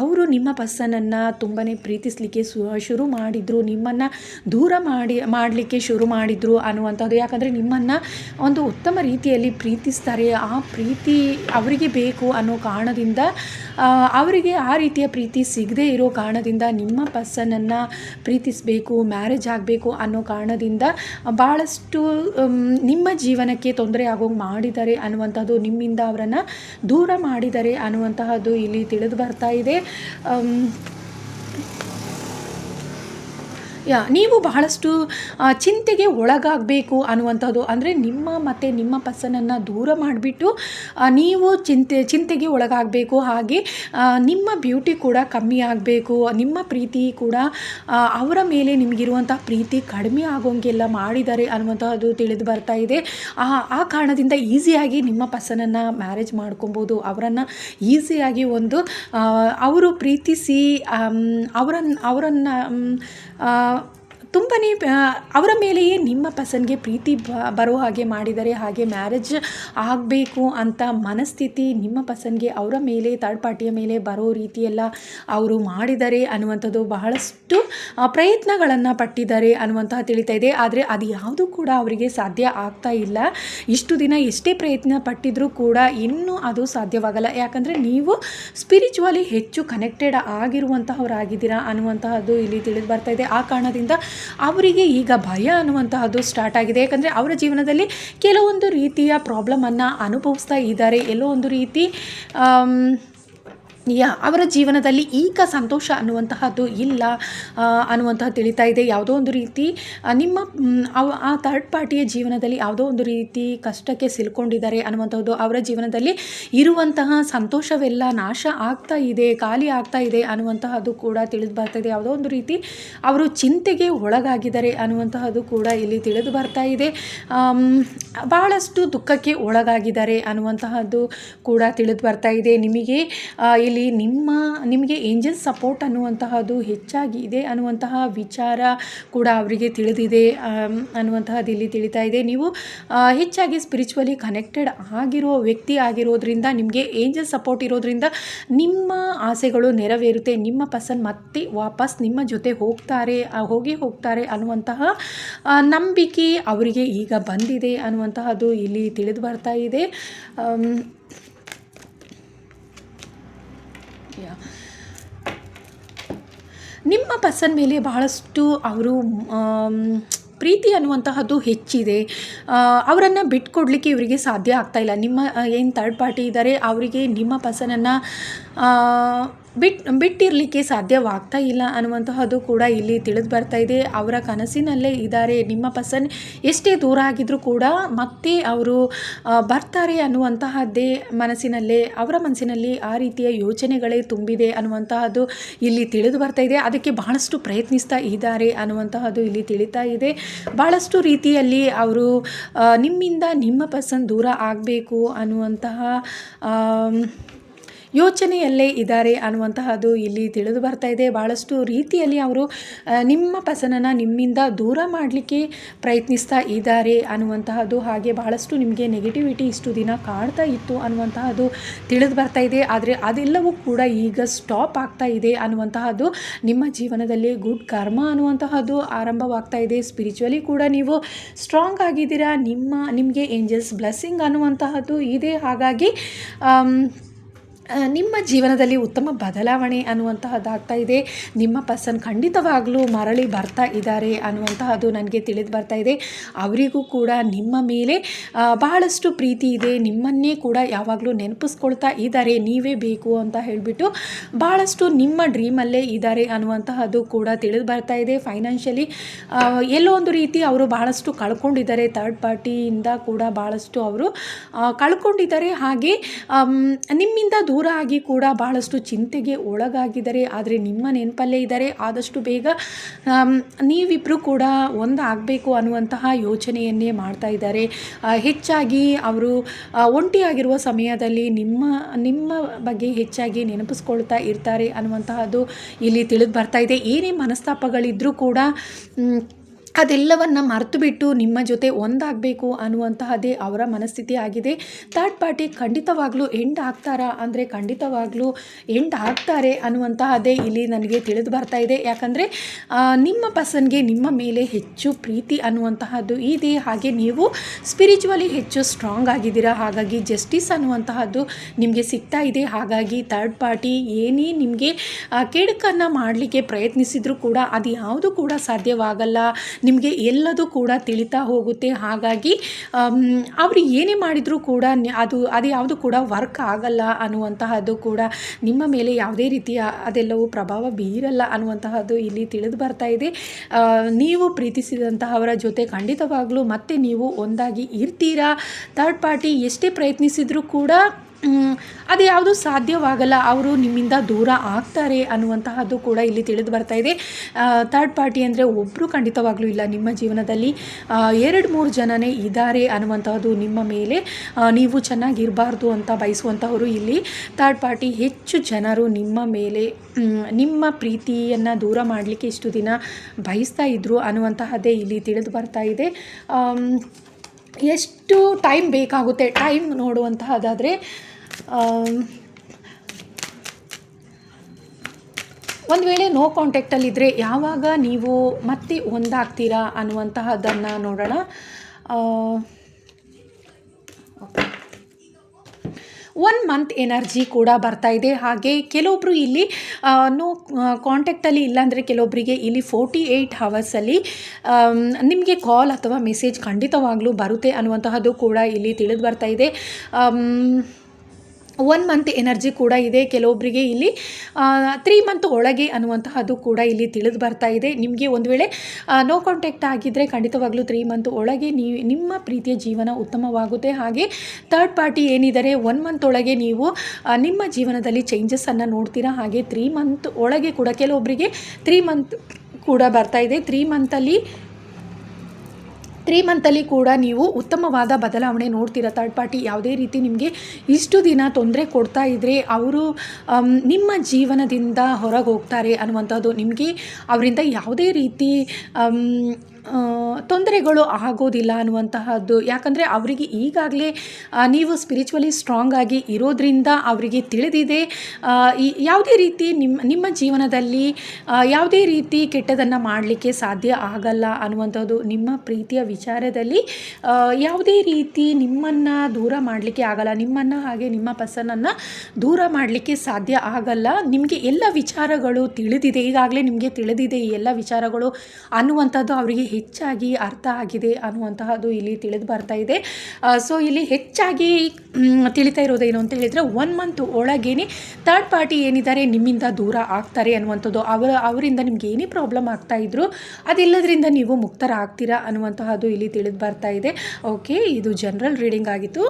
Speaker 1: ಅವರು ನಿಮ್ಮ ಪರ್ಸನನ್ನು ತುಂಬಾ ಪ್ರೀತಿಸಲಿಕ್ಕೆ ಶುರು ಮಾಡಿದರು, ನಿಮ್ಮನ್ನು ದೂರ ಮಾಡಿ, ಮಾಡಲಿಕ್ಕೆ ಶುರು ಮಾಡಿದರು ಅನ್ನುವಂಥದ್ದು. ಯಾಕಂದರೆ ನಿಮ್ಮನ್ನು ಒಂದು ಉತ್ತಮ ರೀತಿಯಲ್ಲಿ ಪ್ರೀತಿಸ್ತಾರೆ. ಆ ಪ್ರೀತಿ ಅವರಿಗೆ ಬೇಕು ಅನ್ನೋ ಕಾರಣದಿಂದ ಅವರಿಗೆ ಆ ರೀತಿಯ ಪ್ರೀತಿ ಸಿಗದೇ ಇರೋ ಕಾರಣದಿಂದ ನಿಮ್ಮ ಪರ್ಸನನ್ನು ಪ್ರೀತಿಸಬೇಕು, ಮ್ಯಾರೇಜ್ ಆಗಬೇಕು ಅನ್ನೋ ಕಾರಣದಿಂದ ಭಾಳಷ್ಟು ನಿಮ್ಮ ಜೀವನಕ್ಕೆ ತೊಂದರೆ ಆಗೋಂಗೆ ಮಾಡಿದ್ದಾರೆ ಅನ್ನುವಂಥದ್ದು ನಿಮ್ಮಿಂದ ಅವರನ್ನು ದೂರ ಮಾಡಿದ್ದಾರೆ ಅನ್ನುವಂತಹದ್ದು ಇಲ್ಲಿ ತಿಳಿದು ಬರ್ತಾ ಇದೆ. ಯಾ, ನೀವು ಬಹಳಷ್ಟು ಚಿಂತೆಗೆ ಒಳಗಾಗಬೇಕು ಅನ್ನುವಂಥದ್ದು. ಅಂದರೆ ನಿಮ್ಮ ಮತ್ತು ನಿಮ್ಮ ಪರ್ಸನನ್ನು ದೂರ ಮಾಡಿಬಿಟ್ಟು ನೀವು ಚಿಂತೆ, ಚಿಂತೆಗೆ ಒಳಗಾಗಬೇಕು. ಹಾಗೆ ನಿಮ್ಮ ಬ್ಯೂಟಿ ಕೂಡ ಕಮ್ಮಿ ಆಗಬೇಕು. ನಿಮ್ಮ ಪ್ರೀತಿ ಕೂಡ ಅವರ ಮೇಲೆ ನಿಮಗಿರುವಂಥ ಪ್ರೀತಿ ಕಡಿಮೆ ಆಗೋಂಗೆಲ್ಲ ಮಾಡಿದ್ದಾರೆ ಅನ್ನುವಂಥದ್ದು ತಿಳಿದು ಬರ್ತಾ ಇದೆ. ಆ ಆ ಕಾರಣದಿಂದ ಈಸಿಯಾಗಿ ನಿಮ್ಮ ಪರ್ಸನನ್ನು ಮ್ಯಾರೇಜ್ ಮಾಡ್ಕೊಬೋದು. ಅವರನ್ನು ಈಸಿಯಾಗಿ ಒಂದು ಅವರು ಪ್ರೀತಿಸಿ ಅವರನ್ನು ಅವರನ್ನು ತುಂಬಾ ಅವರ ಮೇಲೆಯೇ ನಿಮ್ಮ ಪಸನ್ಗೆ ಪ್ರೀತಿ ಬರೋ ಹಾಗೆ ಮಾಡಿದರೆ ಹಾಗೆ ಮ್ಯಾರೇಜ್ ಆಗಬೇಕು ಅಂತ ಮನಸ್ಥಿತಿ ನಿಮ್ಮ ಪಸನ್ಗೆ ಅವರ ಮೇಲೆ ಥರ್ಡ್ ಪಾರ್ಟಿಯ ಮೇಲೆ ಬರೋ ರೀತಿಯೆಲ್ಲ ಅವರು ಮಾಡಿದ್ದಾರೆ ಅನ್ನುವಂಥದ್ದು ಬಹಳಷ್ಟು ಪ್ರಯತ್ನಗಳನ್ನು ಪಟ್ಟಿದ್ದಾರೆ ಅನ್ನುವಂತಹ ತಿಳಿತಾ ಇದೆ. ಆದರೆ ಅದು ಯಾವುದೂ ಕೂಡ ಅವರಿಗೆ ಸಾಧ್ಯ ಆಗ್ತಾ ಇಲ್ಲ. ಇಷ್ಟು ದಿನ ಎಷ್ಟೇ ಪ್ರಯತ್ನ ಪಟ್ಟಿದ್ರೂ ಕೂಡ ಇನ್ನೂ ಅದು ಸಾಧ್ಯವಾಗಲ್ಲ. ಯಾಕಂದರೆ ನೀವು ಸ್ಪಿರಿಚುವಲಿ ಹೆಚ್ಚು ಕನೆಕ್ಟೆಡ್ ಆಗಿರುವಂತಹವರಾಗಿದ್ದೀರಾ ಅನ್ನುವಂತಹದ್ದು ಇಲ್ಲಿ ತಿಳಿದು ಬರ್ತಾ ಇದೆ. ಆ ಕಾರಣದಿಂದ ಅವರಿಗೆ ಈಗ ಭಯ ಅನ್ನುವಂತಹದ್ದು ಸ್ಟಾರ್ಟ್ ಆಗಿದೆ. ಯಾಕಂದರೆ ಅವರ ಜೀವನದಲ್ಲಿ ಕೆಲವೊಂದು ರೀತಿಯ ಪ್ರಾಬ್ಲಮನ್ನು ಅನುಭವಿಸ್ತಾ ಇದ್ದಾರೆ. ಎಲ್ಲೋ ಒಂದು ರೀತಿ ಯಾ, ಅವರ ಜೀವನದಲ್ಲಿ ಈಗ ಸಂತೋಷ ಅನ್ನುವಂತಹದ್ದು ಇಲ್ಲ ಅನ್ನುವಂತಹ ತಿಳಿತಾ ಇದೆ. ಯಾವುದೋ ಒಂದು ರೀತಿ ನಿಮ್ಮ ಆ ಥರ್ಡ್ ಪಾರ್ಟಿಯ ಜೀವನದಲ್ಲಿ ಯಾವುದೋ ಒಂದು ರೀತಿ ಕಷ್ಟಕ್ಕೆ ಸಿಲ್ಕೊಂಡಿದ್ದಾರೆ ಅನ್ನುವಂಥದ್ದು ಅವರ ಜೀವನದಲ್ಲಿ ಇರುವಂತಹ ಸಂತೋಷವೆಲ್ಲ ನಾಶ ಆಗ್ತಾ ಇದೆ, ಖಾಲಿ ಆಗ್ತಾ ಇದೆ ಅನ್ನುವಂತಹದ್ದು ಕೂಡ ತಿಳಿದು ಬರ್ತಾ ಇದೆ ಯಾವುದೋ ಒಂದು ರೀತಿ ಅವರು ಚಿಂತೆಗೆ ಒಳಗಾಗಿದ್ದಾರೆ ಅನ್ನುವಂತಹದ್ದು ಕೂಡ ಇಲ್ಲಿ ತಿಳಿದು ಬರ್ತಾ ಇದೆ. ಬಹಳಷ್ಟು ದುಃಖಕ್ಕೆ ಒಳಗಾಗಿದ್ದಾರೆ ಅನ್ನುವಂತಹದ್ದು ಕೂಡ ತಿಳಿದು ಬರ್ತಾ ಇದೆ. ನಿಮಗೆ ಇಲ್ಲಿ ನಿಮ್ಮ, ನಿಮಗೆ ಏಂಜಲ್ ಸಪೋರ್ಟ್ ಅನ್ನುವಂತಹದ್ದು ಹೆಚ್ಚಾಗಿ ಇದೆ ಅನ್ನುವಂತಹ ವಿಚಾರ ಕೂಡ ಅವರಿಗೆ ತಿಳಿದಿದೆ. ಅನ್ನುವಂತಹದ್ದು ಇಲ್ಲಿ ತಿಳಿತಾ ಇದೆ. ನೀವು ಹೆಚ್ಚಾಗಿ ಸ್ಪಿರಿಚುವಲಿ ಕನೆಕ್ಟೆಡ್ ಆಗಿರೋ ವ್ಯಕ್ತಿ ಆಗಿರೋದ್ರಿಂದ, ನಿಮಗೆ ಏಂಜಲ್ ಸಪೋರ್ಟ್ ಇರೋದ್ರಿಂದ ನಿಮ್ಮ ಆಸೆಗಳು ನೆರವೇರುತ್ತೆ. ನಿಮ್ಮ ಪರ್ಸನ್ ಮತ್ತೆ ವಾಪಸ್ ನಿಮ್ಮ ಜೊತೆ ಹೋಗ್ತಾರೆ ಹೋಗಿ ಹೋಗ್ತಾರೆ ಅನ್ನುವಂತಹ ನಂಬಿಕೆ ಅವರಿಗೆ ಈಗ ಬಂದಿದೆ ಅನ್ನುವಂತಹದ್ದು ಇಲ್ಲಿ ತಿಳಿದು ಬರ್ತಾ ಇದೆ. Um, yeah. ನಿಮ್ಮ ಪರ್ಸನ್ ಮೇಲೆ ಬಹಳಷ್ಟು ಅವರು ಪ್ರೀತಿ ಅನ್ನುವಂತಹದ್ದು ಹೆಚ್ಚಿದೆ ಅವರನ್ನು ಬಿಟ್ಕೊಡ್ಲಿಕ್ಕೆ ಇವರಿಗೆ ಸಾಧ್ಯ ಆಗ್ತಾಯಿಲ್ಲ ನಿಮ್ಮ ಏನು ಥರ್ಡ್ ಪಾರ್ಟಿ ಇದ್ದಾರೆ ಅವರಿಗೆ ನಿಮ್ಮ ಪರ್ಸನನ್ನು ಬಿಟ್, ಬಿಟ್ಟಿರಲಿಕ್ಕೆ ಸಾಧ್ಯವಾಗ್ತಾ ಇಲ್ಲ ಅನ್ನುವಂತಹದ್ದು ಕೂಡ ಇಲ್ಲಿ ತಿಳಿದು ಬರ್ತಾ ಇದೆ. ಅವರ ಕನಸಿನಲ್ಲೇ ಇದ್ದಾರೆ ನಿಮ್ಮ ಪಸನ್. ಎಷ್ಟೇ ದೂರ ಆಗಿದ್ರೂ ಕೂಡ ಮತ್ತೆ ಅವರು ಬರ್ತಾರೆ ಅನ್ನುವಂತಹದ್ದೇ ಮನಸ್ಸಿನಲ್ಲೇ, ಅವರ ಮನಸ್ಸಿನಲ್ಲಿ ಆ ರೀತಿಯ ಯೋಚನೆಗಳೇ ತುಂಬಿದೆ ಅನ್ನುವಂತಹದ್ದು ಇಲ್ಲಿ ತಿಳಿದು ಬರ್ತಾ ಇದೆ. ಅದಕ್ಕೆ ಬಹಳಷ್ಟು ಪ್ರಯತ್ನಿಸ್ತಾ ಇದ್ದಾರೆ ಅನ್ನುವಂತಹದ್ದು ಇಲ್ಲಿ ತಿಳಿತಾ ಇದೆ. ಭಾಳಷ್ಟು ರೀತಿಯಲ್ಲಿ ಅವರು ನಿಮ್ಮಿಂದ ನಿಮ್ಮ ಪಸನ್ ದೂರ ಆಗಬೇಕು ಅನ್ನುವಂತಹ ಯೋಚನೆಯಲ್ಲೇ ಇದ್ದಾರೆ ಅನ್ನುವಂತಹದ್ದು ಇಲ್ಲಿ ತಿಳಿದು ಬರ್ತಾ ಇದೆ. ಭಾಳಷ್ಟು ರೀತಿಯಲ್ಲಿ ಅವರು ನಿಮ್ಮ ಪಸನನ್ನು ನಿಮ್ಮಿಂದ ದೂರ ಮಾಡಲಿಕ್ಕೆ ಪ್ರಯತ್ನಿಸ್ತಾ ಇದ್ದಾರೆ ಅನ್ನುವಂತಹದ್ದು, ಹಾಗೆ ಬಹಳಷ್ಟು ನಿಮಗೆ ನೆಗೆಟಿವಿಟಿ ಇಷ್ಟು ದಿನ ಕಾಡ್ತಾ ಇತ್ತು ಅನ್ನುವಂತಹದ್ದು ತಿಳಿದು ಬರ್ತಾ ಇದೆ. ಆದರೆ ಅದೆಲ್ಲವೂ ಕೂಡ ಈಗ ಸ್ಟಾಪ್ ಆಗ್ತಾ ಇದೆ ಅನ್ನುವಂತಹದ್ದು, ನಿಮ್ಮ ಜೀವನದಲ್ಲಿ ಗುಡ್ ಕರ್ಮ ಅನ್ನುವಂತಹದ್ದು ಆರಂಭವಾಗ್ತಾ ಇದೆ. ಸ್ಪಿರಿಚುವಲಿ ಕೂಡ ನೀವು ಸ್ಟ್ರಾಂಗ್ ಆಗಿದ್ದೀರಾ, ನಿಮ್ಮ, ನಿಮಗೆ ಏಂಜಲ್ಸ್ ಬ್ಲೆಸ್ಸಿಂಗ್ ಅನ್ನುವಂತಹದ್ದು ಇದೆ. ಹಾಗಾಗಿ ನಿಮ್ಮ ಜೀವನದಲ್ಲಿ ಉತ್ತಮ ಬದಲಾವಣೆ ಅನ್ನುವಂತಹದ್ದಾಗ್ತಾ ಇದೆ. ನಿಮ್ಮ ಪರ್ಸನ್ ಖಂಡಿತವಾಗಲೂ ಮರಳಿ ಬರ್ತಾ ಇದ್ದಾರೆ ಅನ್ನುವಂತಹದ್ದು ನನಗೆ ತಿಳಿದು ಬರ್ತಾ ಇದೆ. ಅವರಿಗೂ ಕೂಡ ನಿಮ್ಮ ಮೇಲೆ ಬಹಳಷ್ಟು ಪ್ರೀತಿ ಇದೆ. ನಿಮ್ಮನ್ನೇ ಕೂಡ ಯಾವಾಗಲೂ ನೆನಪಿಸ್ಕೊಳ್ತಾ ಇದ್ದಾರೆ. ನೀವೇ ಬೇಕು ಅಂತ ಹೇಳಿಬಿಟ್ಟು ಬಹಳಷ್ಟು ನಿಮ್ಮ ಡ್ರೀಮಲ್ಲೇ ಇದ್ದಾರೆ ಅನ್ನುವಂತಹದ್ದು ಕೂಡ ತಿಳಿದು ಬರ್ತಾ ಇದೆ. ಫೈನಾನ್ಷಿಯಲಿ ಎಲ್ಲೋ ಒಂದು ರೀತಿ ಅವರು ಬಹಳಷ್ಟು ಕಳ್ಕೊಂಡಿದ್ದಾರೆ. ಥರ್ಡ್ ಪಾರ್ಟಿಯಿಂದ ಕೂಡ ಬಹಳಷ್ಟು ಅವರು ಕಳ್ಕೊಂಡಿದ್ದಾರೆ. ಹಾಗೆ ನಿಮ್ಮಿಂದ ದೂರ ಆಗಿ ಕೂಡ ಬಹಳಷ್ಟು ಚಿಂತೆಗೆ ಒಳಗಾಗಿದ್ದಾರೆ. ಆದರೆ ನಿಮ್ಮ ನೆನಪಲ್ಲೇ ಇದ್ದಾರೆ. ಆದಷ್ಟು ಬೇಗ ನೀವಿಬ್ಬರು ಕೂಡ ಒಂದಾಗಬೇಕು ಅನ್ನುವಂತಹ ಯೋಚನೆಯನ್ನೇ ಮಾಡ್ತಾ ಇದ್ದಾರೆ. ಹೆಚ್ಚಾಗಿ ಅವರು ಒಂಟಿಯಾಗಿರುವ ಸಮಯದಲ್ಲಿ ನಿಮ್ಮ ನಿಮ್ಮ ಬಗ್ಗೆ ಹೆಚ್ಚಾಗಿ ನೆನಪಿಸ್ಕೊಳ್ತಾ ಇರ್ತಾರೆ ಅನ್ನುವಂತಹದ್ದು ಇಲ್ಲಿ ತಿಳಿದು ಬರ್ತಾ ಇದೆ. ಏನೇ ಮನಸ್ತಾಪಗಳಿದ್ದರೂ ಕೂಡ ಅದೆಲ್ಲವನ್ನು ಮರೆತು ಬಿಟ್ಟು ನಿಮ್ಮ ಜೊತೆ ಒಂದಾಗಬೇಕು ಅನ್ನುವಂತಹದ್ದೇ ಅವರ ಮನಸ್ಥಿತಿ ಆಗಿದೆ. ಥರ್ಡ್ ಪಾರ್ಟಿ ಖಂಡಿತವಾಗ್ಲೂ ಎಂಡ್ ಆಗ್ತಾರಾ? ಅಂದರೆ ಖಂಡಿತವಾಗ್ಲೂ ಎಂಡ್ ಆಗ್ತಾರೆ ಅನ್ನುವಂತಹದ್ದೇ ಇಲ್ಲಿ ನನಗೆ ತಿಳಿದು ಬರ್ತಾ ಇದೆ. ಯಾಕಂದರೆ ನಿಮ್ಮ ಪರ್ಸನ್ಗೆ ನಿಮ್ಮ ಮೇಲೆ ಹೆಚ್ಚು ಪ್ರೀತಿ ಅನ್ನುವಂತಹದ್ದು ಇದೆ. ಹಾಗೆ ನೀವು ಸ್ಪಿರಿಚುವಲಿ ಹೆಚ್ಚು ಸ್ಟ್ರಾಂಗ್ ಆಗಿದ್ದೀರಾ? ಹಾಗಾಗಿ ಜಸ್ಟಿಸ್ ಅನ್ನುವಂತಹದ್ದು ನಿಮಗೆ ಸಿಗ್ತಾ ಇದೆ. ಹಾಗಾಗಿ ಥರ್ಡ್ ಪಾರ್ಟಿ ಏನೇ ನಿಮಗೆ ಕೆಡುಕನ್ನು ಮಾಡಲಿಕ್ಕೆ ಪ್ರಯತ್ನಿಸಿದರೂ ಕೂಡ ಅದು ಯಾವುದು ಕೂಡ ಸಾಧ್ಯವಾಗಲ್ಲ. ನಿಮಗೆ ಎಲ್ಲದೂ ಕೂಡ ತಿಳಿತಾ ಹೋಗುತ್ತೆ. ಹಾಗಾಗಿ ಅವರು ಏನೇ ಮಾಡಿದರೂ ಕೂಡ ಅದು ಅದು ಯಾವುದು ಕೂಡ ವರ್ಕ್ ಆಗಲ್ಲ ಅನ್ನುವಂತಹದ್ದು ಕೂಡ ನಿಮ್ಮ ಮೇಲೆ ಯಾವುದೇ ರೀತಿಯ ಅದೆಲ್ಲವೂ ಪ್ರಭಾವ ಬೀರಲ್ಲ ಅನ್ನುವಂತಹದ್ದು ಇಲ್ಲಿ ತಿಳಿದು ಬರ್ತಾ ಇದೆ. ನೀವು ಪ್ರೀತಿಸಿದಂತಹವರ ಜೊತೆ ಖಂಡಿತವಾಗಲೂ ಮತ್ತೆ ನೀವು ಒಂದಾಗಿ ಇರ್ತೀರಾ? ಥರ್ಡ್ ಪಾರ್ಟಿ ಎಷ್ಟೇ ಪ್ರಯತ್ನಿಸಿದರೂ ಕೂಡ ಅದು ಯಾವುದು ಸಾಧ್ಯವಾಗಲ್ಲ. ಅವರು ನಿಮ್ಮಿಂದ ದೂರ ಆಗ್ತಾರೆ ಅನ್ನುವಂತಹದ್ದು ಕೂಡ ಇಲ್ಲಿ ತಿಳಿದು ಬರ್ತಾ ಇದೆ. ಥರ್ಡ್ ಪಾರ್ಟಿ ಅಂದರೆ ಒಬ್ಬರು ಖಂಡಿತವಾಗ್ಲೂ ಇಲ್ಲ. ನಿಮ್ಮ ಜೀವನದಲ್ಲಿ ಎರಡು ಮೂರು ಜನನೇ ಇದ್ದಾರೆ ಅನ್ನುವಂಥದ್ದು ನಿಮ್ಮ ಮೇಲೆ. ನೀವು ಚೆನ್ನಾಗಿರಬಾರ್ದು ಅಂತ ಬಯಸುವಂಥವರು ಇಲ್ಲಿ. ಥರ್ಡ್ ಪಾರ್ಟಿ ಹೆಚ್ಚು ಜನರು ನಿಮ್ಮ ಮೇಲೆ ನಿಮ್ಮ ಪ್ರೀತಿಯನ್ನು ದೂರ ಮಾಡಲಿಕ್ಕೆ ಇಷ್ಟು ದಿನ ಬಯಸ್ತಾ ಇದ್ರು ಅನ್ನುವಂತಹದ್ದೇ ಇಲ್ಲಿ ತಿಳಿದು ಬರ್ತಾ ಇದೆ. ಎಷ್ಟು ಟೈಮ್ ಬೇಕಾಗುತ್ತೆ? ಟೈಮ್ ನೋಡುವಂತಹದ್ದಾದರೆ ಒಂದು ವೇಳೆ ನೋ ಕಾಂಟ್ಯಾಕ್ಟಲ್ಲಿದ್ದರೆ ಯಾವಾಗ ನೀವು ಮತ್ತೆ ಒಂದಾಗ್ತೀರಾ ಅನ್ನುವಂತಹದ್ದನ್ನು ನೋಡೋಣ. ಒನ್ ಮಂತ್ ಎನರ್ಜಿ ಕೂಡ ಬರ್ತಾ ಇದೆ. ಹಾಗೆ ಕೆಲವೊಬ್ಬರು ಇಲ್ಲಿ ನೋ ಕಾಂಟ್ಯಾಕ್ಟಲ್ಲಿ ಇಲ್ಲಾಂದರೆ ಕೆಲವೊಬ್ಬರಿಗೆ ಇಲ್ಲಿ ಫೋರ್ಟಿ ಏಯ್ಟ್ ಹವರ್ಸಲ್ಲಿ ನಿಮಗೆ ಕಾಲ್ ಅಥವಾ ಮೆಸೇಜ್ ಖಂಡಿತವಾಗ್ಲೂ ಬರುತ್ತೆ ಅನ್ನುವಂತಹದ್ದು ಕೂಡ ಇಲ್ಲಿ ತಿಳಿದು ಬರ್ತಾ ಇದೆ. ಆಮ್, ಒನ್ ಮಂತ್ ಎನರ್ಜಿ ಕೂಡ ಇದೆ. ಕೆಲವೊಬ್ಬರಿಗೆ ಇಲ್ಲಿ ತ್ರೀ ಮಂತ್ ಒಳಗೆ ಅನ್ನುವಂತಹದ್ದು ಕೂಡ ಇಲ್ಲಿ ತಿಳಿದು ಬರ್ತಾ ಇದೆ. ನಿಮಗೆ ಒಂದು ವೇಳೆ ನೋ ಕಾಂಟ್ಯಾಕ್ಟ್ ಆಗಿದ್ದರೆ ಖಂಡಿತವಾಗ್ಲೂ ತ್ರೀ ಮಂತ್ ಒಳಗೆ ನೀವು ನಿಮ್ಮ ಪ್ರೀತಿಯ ಜೀವನ ಉತ್ತಮವಾಗುತ್ತೆ. ಹಾಗೆ ಥರ್ಡ್ ಪಾರ್ಟಿ ಏನಿದ್ದಾರೆ ಒನ್ ಮಂತ್ ಒಳಗೆ ನೀವು ನಿಮ್ಮ ಜೀವನದಲ್ಲಿ ಚೇಂಜಸ್ಸನ್ನು ನೋಡ್ತೀರಾ? ಹಾಗೆ ತ್ರೀ ಮಂತ್ ಒಳಗೆ ಕೂಡ ಕೆಲವೊಬ್ಬರಿಗೆ ತ್ರೀ ಮಂತ್ ಕೂಡ ಬರ್ತಾ ಇದೆ. ತ್ರೀ ಮಂತಲ್ಲಿ ತ್ರೀ ಮಂತಲ್ಲಿ ಕೂಡ ನೀವು ಉತ್ತಮವಾದ ಬದಲಾವಣೆ ನೋಡ್ತೀರ? ಥರ್ಡ್ ಪಾರ್ಟಿ ಯಾವುದೇ ರೀತಿ ನಿಮಗೆ ಇಷ್ಟು ದಿನ ತೊಂದರೆ ಕೊಡ್ತಾ ಇದ್ದರೆ ಅವರು ನಿಮ್ಮ ಜೀವನದಿಂದ ಹೊರಗೆ ಹೋಗ್ತಾರೆ ಅನ್ನುವಂಥದ್ದು ನಿಮಗೆ ಅವರಿಂದ ಯಾವುದೇ ರೀತಿ ತೊಂದರೆಗಳು ಆಗೋದಿಲ್ಲ ಅನ್ನುವಂತಹದ್ದು. ಯಾಕಂದರೆ ಅವರಿಗೆ ಈಗಾಗಲೇ ನೀವು ಸ್ಪಿರಿಚುವಲಿ ಸ್ಟ್ರಾಂಗ್ ಆಗಿ ಇರೋದ್ರಿಂದ ಅವರಿಗೆ ತಿಳಿದಿದೆ ಯಾವುದೇ ರೀತಿ ನಿಮ್ಮ ನಿಮ್ಮ ಜೀವನದಲ್ಲಿ ಯಾವುದೇ ರೀತಿ ಕೆಟ್ಟದನ್ನು ಮಾಡಲಿಕ್ಕೆ ಸಾಧ್ಯ ಆಗಲ್ಲ ಅನ್ನುವಂಥದ್ದು ನಿಮ್ಮ ಪ್ರೀತಿಯ ವಿಚಾರದಲ್ಲಿ ಯಾವುದೇ ರೀತಿ ನಿಮ್ಮನ್ನು ದೂರ ಮಾಡಲಿಕ್ಕೆ ಆಗಲ್ಲ, ನಿಮ್ಮನ್ನು ಹಾಗೆ ನಿಮ್ಮ ಪರ್ಸನನ್ನು ದೂರ ಮಾಡಲಿಕ್ಕೆ ಸಾಧ್ಯ ಆಗಲ್ಲ, ನಿಮಗೆ ಎಲ್ಲ ವಿಚಾರಗಳು ತಿಳಿದಿದೆ, ಈಗಾಗಲೇ ನಿಮಗೆ ತಿಳಿದಿದೆ ಈ ಎಲ್ಲ ವಿಚಾರಗಳು ಅನ್ನುವಂಥದ್ದು ಅವರಿಗೆ ಹೆಚ್ಚಾಗಿ ಅರ್ಥ ಆಗಿದೆ ಅನ್ನುವಂತಹದ್ದು ಇಲ್ಲಿ ತಿಳಿದು ಬರ್ತಾ ಇದೆ. ಸೊ ಇಲ್ಲಿ ಹೆಚ್ಚಾಗಿ ತಿಳಿತಾ ಇರೋದೇನು ಅಂತ ಹೇಳಿದರೆ ಒನ್ ಮಂತ್ ಒಳಗೇನೆ ಥರ್ಡ್ ಪಾರ್ಟಿ ಏನಿದ್ದಾರೆ ನಿಮ್ಮಿಂದ ದೂರ ಆಗ್ತಾರೆ ಅನ್ನುವಂಥದ್ದು. ಅವರ, ಅವರಿಂದ ನಿಮ್ಗೆ ಏನೇ ಪ್ರಾಬ್ಲಮ್ ಆಗ್ತಾ ಇದ್ರು ಅದೆಲ್ಲದರಿಂದ ನೀವು ಮುಕ್ತರ ಆಗ್ತೀರಾ ಅನ್ನುವಂತಹದ್ದು ಇಲ್ಲಿ ತಿಳಿದು ಬರ್ತಾ ಇದೆ. ಓಕೆ ಇದು ಜನರಲ್ ರೀಡಿಂಗ್ ಆಗಿತ್ತು.